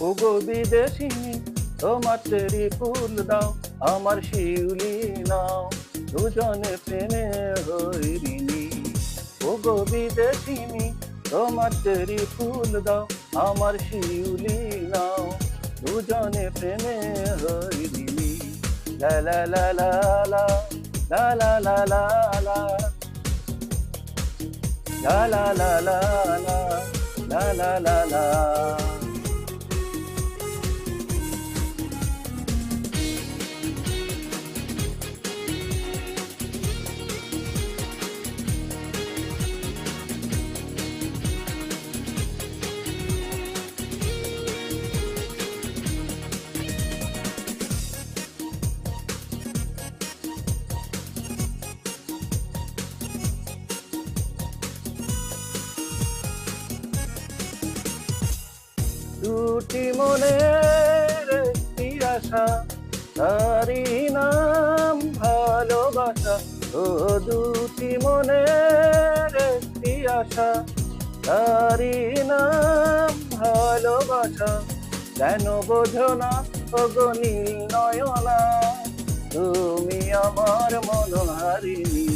ওগো বিদেশিনী তোমার চেরি ফুল দাও আমার শিউলি নাও দুজনে প্রেমে হইরিনি ওগো বিদেশিনী তোমার চেরি ফুল দাও আমার শিউলি নাও দুজনে প্রেমে হইরিনি লা লা লা লা লা লা লা লা লা লা La la la la la la la la la দুটি মনের আশা তারি নাম ভালোবাসা। ও দুটি মনের আশা তারি নাম ভালোবাসা। কেন বোঝো না অগনি নয়না, তুমি আমার মনোহারিণী।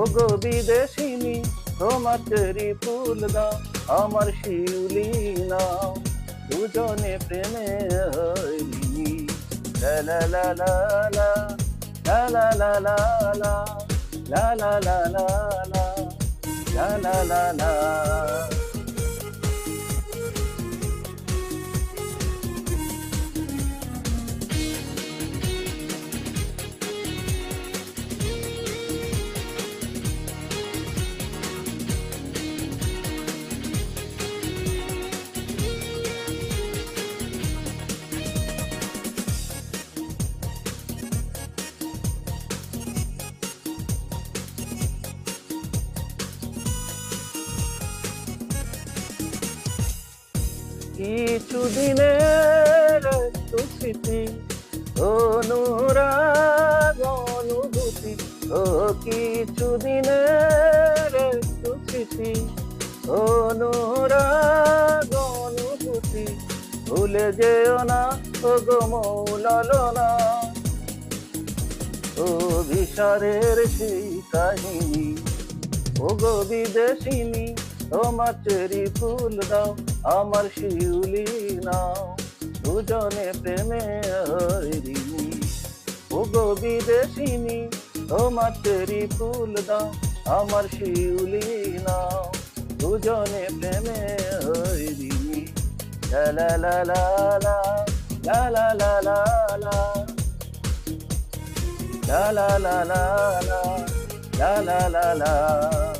ওগো বিদেশিনী, তোমার চেরি ফুল দাও আমার শিউলি না দুজনে প্রেমে হইনি লা লা লা লা লা লা লা লা লা লা লা লা লা লা লা লা লা লা কিছু দিনের একটু স্মৃতি অনুরাগ অনুভূতি, ও কিছু দিনের একটু স্মৃতি অনুরাগ অনুভূতি, ভুলে যেও না ও গো মৌলালনা। ও বিষারের সেই কাহিনী ও গো বিদেশিনী তোমার চেরি ফুল দাও আমার শিউলি নাও দুজনে প্রেমে ও গো বিদেশিনী তোমার চেরি ফুল দাও আমার শিউলি নাও দুজনে প্রেমে হরিণী লা লা লা লা লা লা লা লা লা লা লা লা লা লা লা লা লা লা